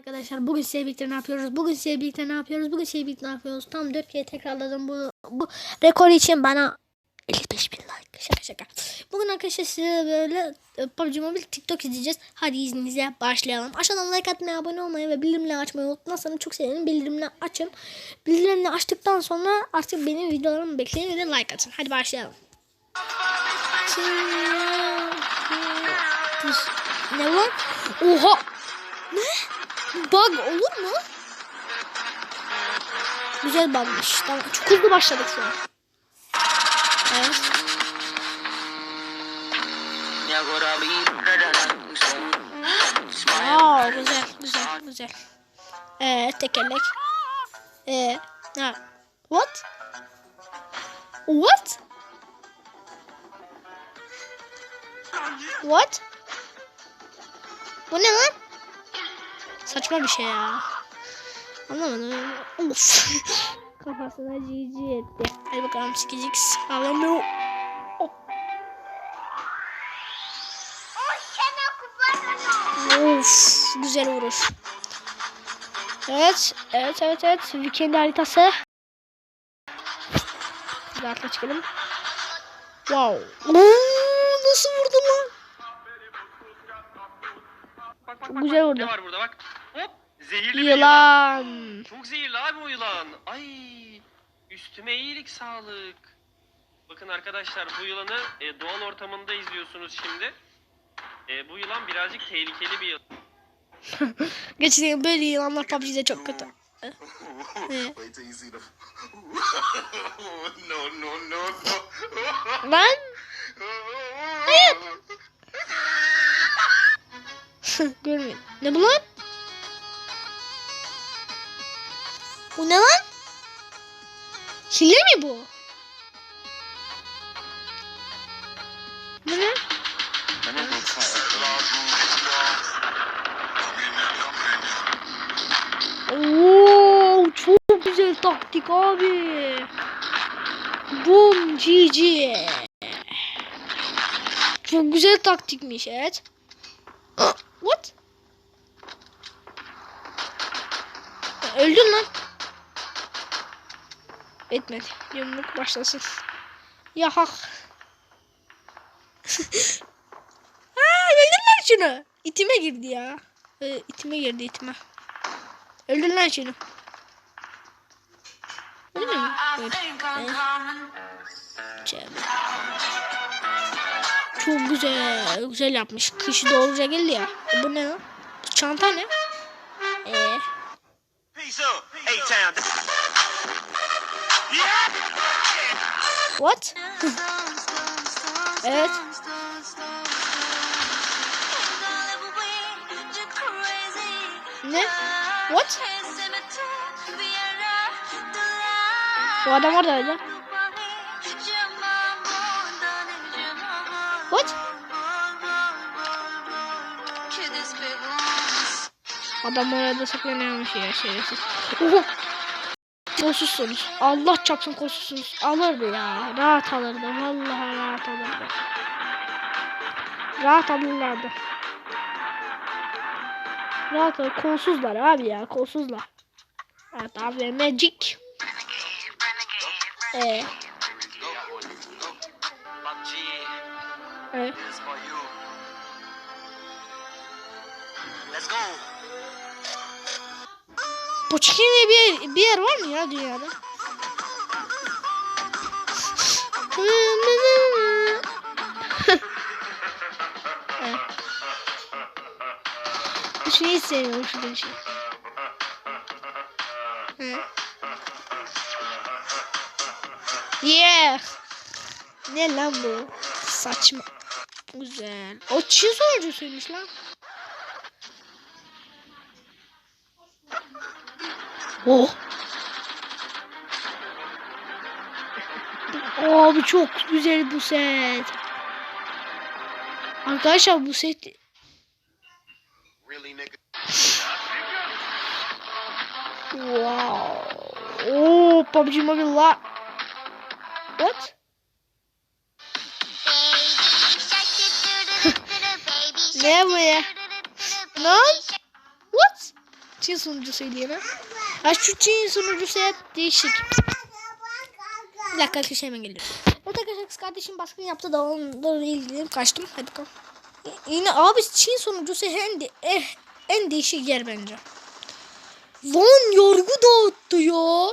Arkadaşlar bugün size birlikte ne yapıyoruz? Bugün size birlikte ne yapıyoruz? Bugün size birlikte ne yapıyoruz? Tam 4 kere tekrarladım bu bu rekor için bana 55 bin like. Şaka şaka. Bugün arkadaşlar size böyle e, PUBG Mobile TikTok izleyeceğiz. Hadi izninizle başlayalım. Aşağıdan like atmayı, abone olmayı ve bildirimleri açmayı unutmazsanız çok sevinirim. Bildirimleri açın. Bildirimleri açtıktan sonra artık benim videolarımı bekleyin ve de like atın. Hadi başlayalım. Ne lan? Oha! Ne? Bug olur mu? Güzel bugmış. Tamam. Çok hızlı başladık şu an. Aa, güzel, güzel, güzel. Ee, tekerlek. Ee, ha. What? What? What? Bu ne lan? Saçma bir şey ya. Anlamadım. Of. Kafasına cici etti. Hadi bakalım sikecik. Ağlamıyor. Oh. Of, güzel vuruş. Evet, evet, evet, evet. Weekend haritası. Rahatla çıkalım. Wow. Oo, nasıl vurdu lan? Çok güzel vurdu. Ne var burada bak. Zehirli bir yılan. Yılan. Çok zehirli abi o yılan. Ay. Üstüme iyilik sağlık. Bakın arkadaşlar bu yılanı e, doğal ortamında izliyorsunuz şimdi. E, bu yılan birazcık tehlikeli bir yılan. Gerçekten böyle yılanlar PUBG'de çok kötü. No, no, no, no. Lan. Hayır. Görmeyin. Ne bu lan? Bu ne lan? Hile mi bu? Bu ne? Oo, çok güzel taktik abi. Boom GG. Çok güzel taktikmiş evet. What? Öldün lan. Etmedi. Yumruk başlasın. Ya hak. Aa, öldür lan şunu. İtime girdi ya. Ee, itime girdi itime. Öldür lan şunu. Öldür mü? Öldür. Çok güzel. Güzel yapmış. Kış doğruca geldi ya. E, bu ne lan? Çanta ne? Ee, Peace up, A-Town. What? evet. Ne? What? Bu adam oradaydı. What? Adam orada saklanıyormuş ya şerefsiz. Kolsuzsunuz. Allah çapsın kolsuzsunuz. Alırdı ya. Rahat alırdı. Vallahi rahat alırdı. Rahat alırlardı. Rahat alır. Kolsuzlar abi ya. Kolsuzlar. Evet abi. Magic. Ee, for you. Let's go. Poçkin diye bir, bir yer var mı ya dünyada? Evet. Şeyi hiç sevmiyorum şu şey. Yeah. Ne lan bu? Saçma. Güzel. O Çin sonuncusuymuş lan. Oh. Abi çok güzel bu set. Arkadaşlar bu set wow. Oo PUBG Mobile la. What? ne bu ya? Lan? What? Çin sunucusuydu yine. Ya şu Çin sunucusu hep değişik. Bir dakika arkadaşlar hemen geliyorum. Evet arkadaşlar kardeşim baskın yaptı da onlarla ilgili kaçtım. Hadi. Y- Yine abi Çin sunucusu en, de, eh, en değişik yer bence. Lan yorgu dağıttı ya.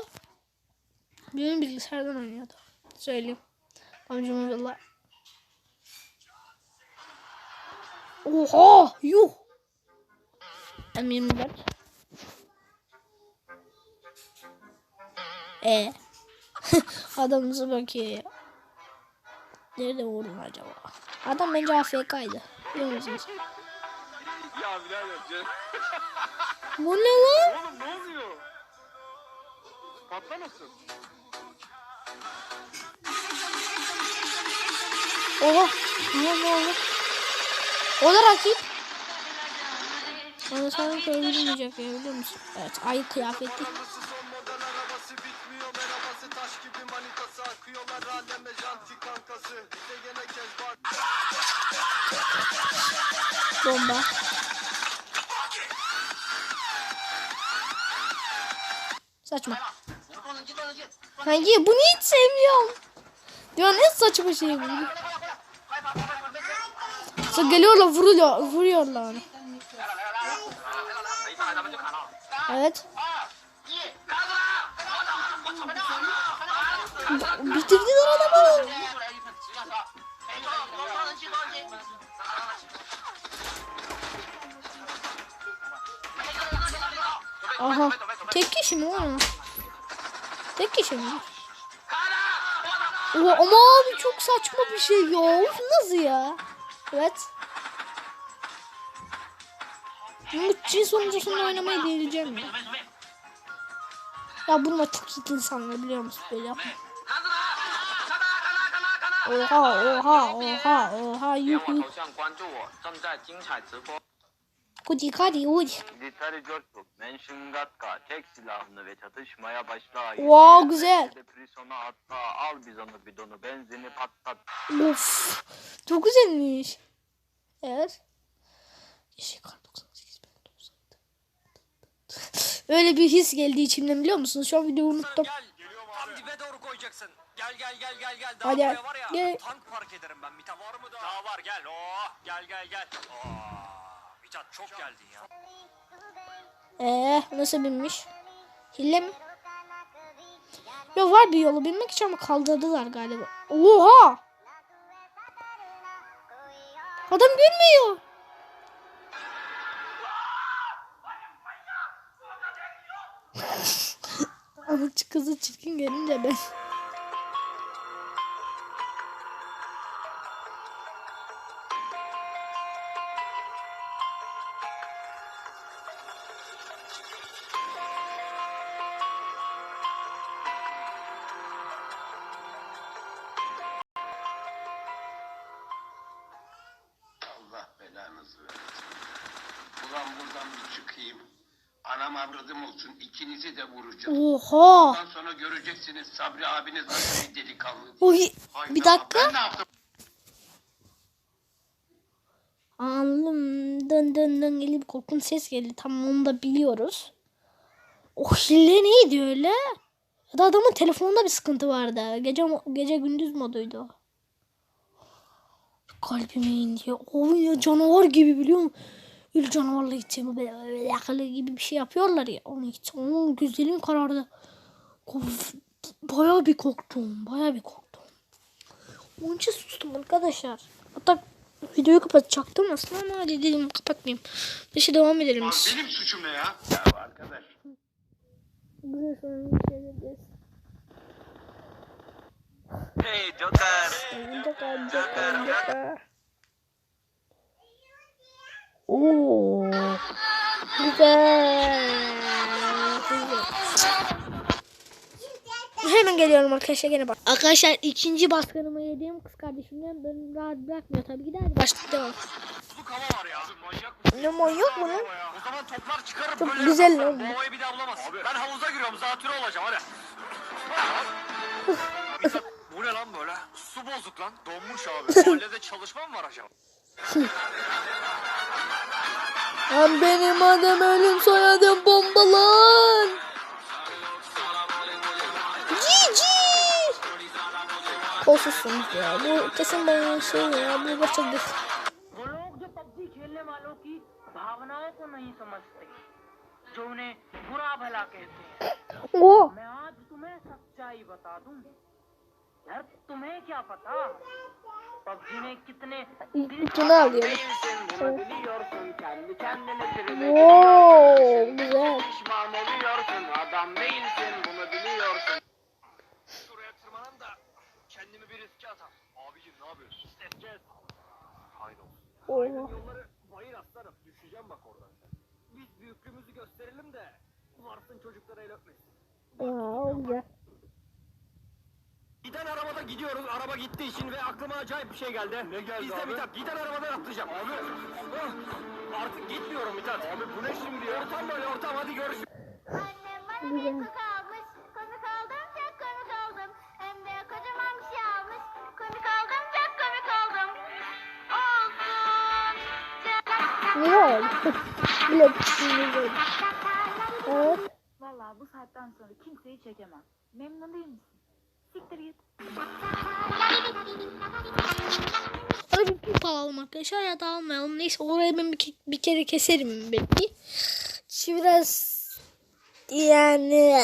Benim bilgisayardan oynuyordu. Söyleyeyim. Amcamın valla. Oha yuh. M24. E. Adamımıza bakıyor ya. Nerede vurdun acaba? Adam bence AFK'ydı. Biliyor musunuz? Ya birader. Bu ne lan? Oğlum ne oluyor? Patlamasın. Oha. Ne oldu? O da rakip. Bana sanki öldürmeyecek ya biliyor musun? Evet ay kıyafeti. Taş gibi manitası akıyorlar aleme janti kankası bize gene kez bak Bomba. Saçma. Hangi bunu hiç sevmiyorum. Ya ne saçma şey bu. Sonra geliyorlar vuruyor, vuruyorlar. Evet. Bitirdiler adamı. Aha. Tek kişi mi o? Tek kişi mi? Oha, ama abi çok saçma bir şey ya. Of, nasıl ya? Evet. Bu Çin sonuncusunda oynamayı deneyeceğim ya. Ya bunlar çok iyi insanlar biliyor musun böyle yapma. Oha oha oha oha yuh yuh. Hadi hadi hadi. İngiltere George Menşingatka tek silahını ve çatışmaya başla. Wow güzel. Prisona atla al biz onu bidonu benzini patlat. Of çok güzelmiş. Evet. Yeşil kalp. Öyle bir his geldi içimden biliyor musunuz? Şu an videoyu unuttum. Gel tam dibe doğru koyacaksın gel gel gel gel gel daha Hadi, buraya var ya gel. tank park ederim ben Mithat var mı daha? Daha var gel oh gel gel gel oh, Mithat çok geldin ya Ee, nasıl binmiş? Hile mi? Ya var bir yolu binmek için ama kaldırdılar galiba. Oha! Adam gülmüyor. Ama kızı çirkin gelince ben. Allah belanızı versin. Ulan buradan bir çıkayım. Anam avradım olsun. ikinizi de vuracağım. Oha! Ondan sonra göreceksiniz Sabri abiniz nasıl bir delikanlı. Oy, bir dakika. Ben ne yaptım? Alım dın dın dın gelip korkunç ses geldi. Tamam onu da biliyoruz. O hile neydi öyle? Ya da adamın telefonunda bir sıkıntı vardı. Gece gece gündüz moduydu. Kalbime indi. O ya canavar gibi biliyor musun? Öyle canavarla gideceğim. Yakalı gibi bir şey yapıyorlar ya. Onu hiç. Onun gözlerim karardı. Of, Bayağı bir korktum. Bayağı bir korktum. Onun için sustum arkadaşlar. Hatta videoyu kapatacaktım aslında ama dedim kapatmayayım. Neyse devam edelim Lan benim suçum ne ya? Ya arkadaş. Hey Joker Oo. Güzel. Hemen geliyorum arkadaşlar gene bak. Arkadaşlar ikinci baskınımı yediğim kız kardeşimden beni rahat bırakmıyor tabii ki de hadi başladık devam. Buzluk hava var ya Manyak mısın? Ne manyak mı lan? O zaman toplar çıkarıp Çok böyle güzel lan bu. Bu havayı bir daha bulamazsın Ben havuza giriyorum zatürre olacağım hadi Bu ne lan böyle? Su bozuk lan. Donmuş abi. Mahallede çalışma mı var acaba? Hem benim adım ölüm soyadım bombalan. Cici. Kosusunuz ya. Bu kesin bana şey ya. Bu başladık. भावनाओं को नहीं समझते जो उन्हें बुरा भला कहते हैं वो मैं आज तुम्हें सच्चाई बता दूं यार तुम्हें क्या पता Bak yine alıyorum. Wow, güzel. Pişman oluyorsun, adam güzel. Giden arabada gidiyoruz. Araba gittiği için ve aklıma acayip bir şey geldi. Ne geldi Biz de Mithat giden arabadan atlayacağım. Abi. ah, Artık gitmiyorum Mithat. Abi bu ne şimdi ya? Ortam böyle ortam hadi görüşürüz. Annem bana bir almış. Komik oldum, çok komik oldum. Hem de kocaman bir şey almış. Komik oldum, çok komik oldum. Olsun. Ne oldu? Bile. Evet. Vallahi bu saatten sonra kimseyi çekemem. Memnun değil misin? Siktir git. Hadi bir pip alalım arkadaşlar ya da almayalım. Neyse orayı ben bir, bir kere keserim belki. Şimdi biraz yani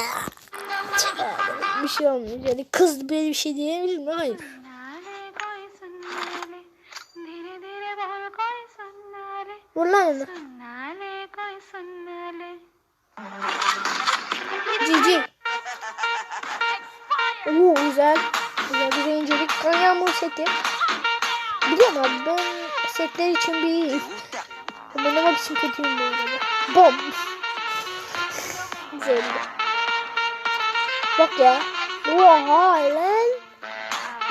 bir şey olmuyor. Yani kız böyle bir şey diyebilir mi? Hayır. Vur lan onu. Cici. Güzel. Güzel güzel incelik. Kan yağmur seti. Biliyorum abi ben setler için bir iyiyim. Oynamak için kötüyüm bu arada. Bom. Güzeldi. Bak ya. Oha lan.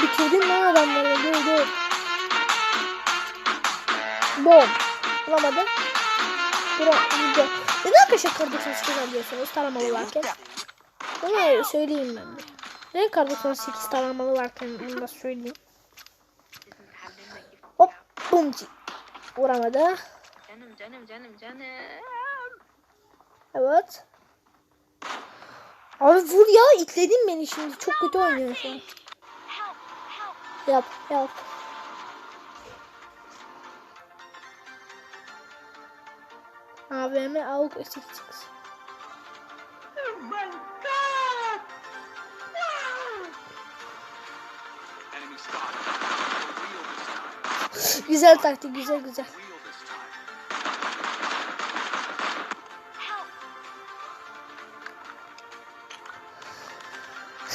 Bitirdin lan adamları. Dur dur. Bom. Bulamadım. Güzel. Neden arkadaşlar kardeşim skin alıyorsunuz taramalı varken? Bunu söyleyeyim ben de. Neden kardeşim 8 taramalı varken bunu da söyleyeyim. Hop bumci. Vuramadı. Canım canım canım canım. Evet. Abi vur ya itledin beni şimdi. Çok kötü oynuyorsun şu an. Yap yap. AVM AUK S8 çıksın. Güzel taktik güzel güzel.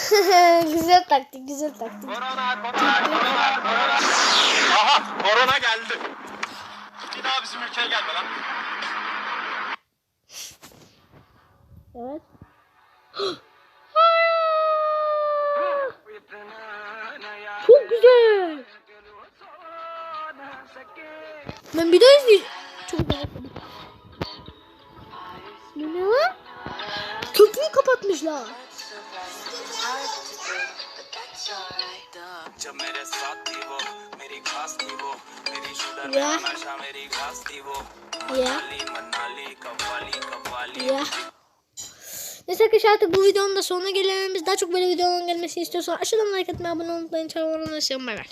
güzel taktik güzel taktik. Korona, korona, korona, korona. Aha, korona geldi. Bir daha bizim ülkeye gelme lan. Evet. Çok güzel. Ne var? Köprüyü kapatmışlar. Yeah. Yeah. Yeah. Neyse arkadaşlar artık bu videonun da sonuna gelelim. Biz daha çok böyle videoların gelmesini istiyorsanız aşağıdan like atmayı, abone olmayı unutmayın. Çabuk olun. Bay bay.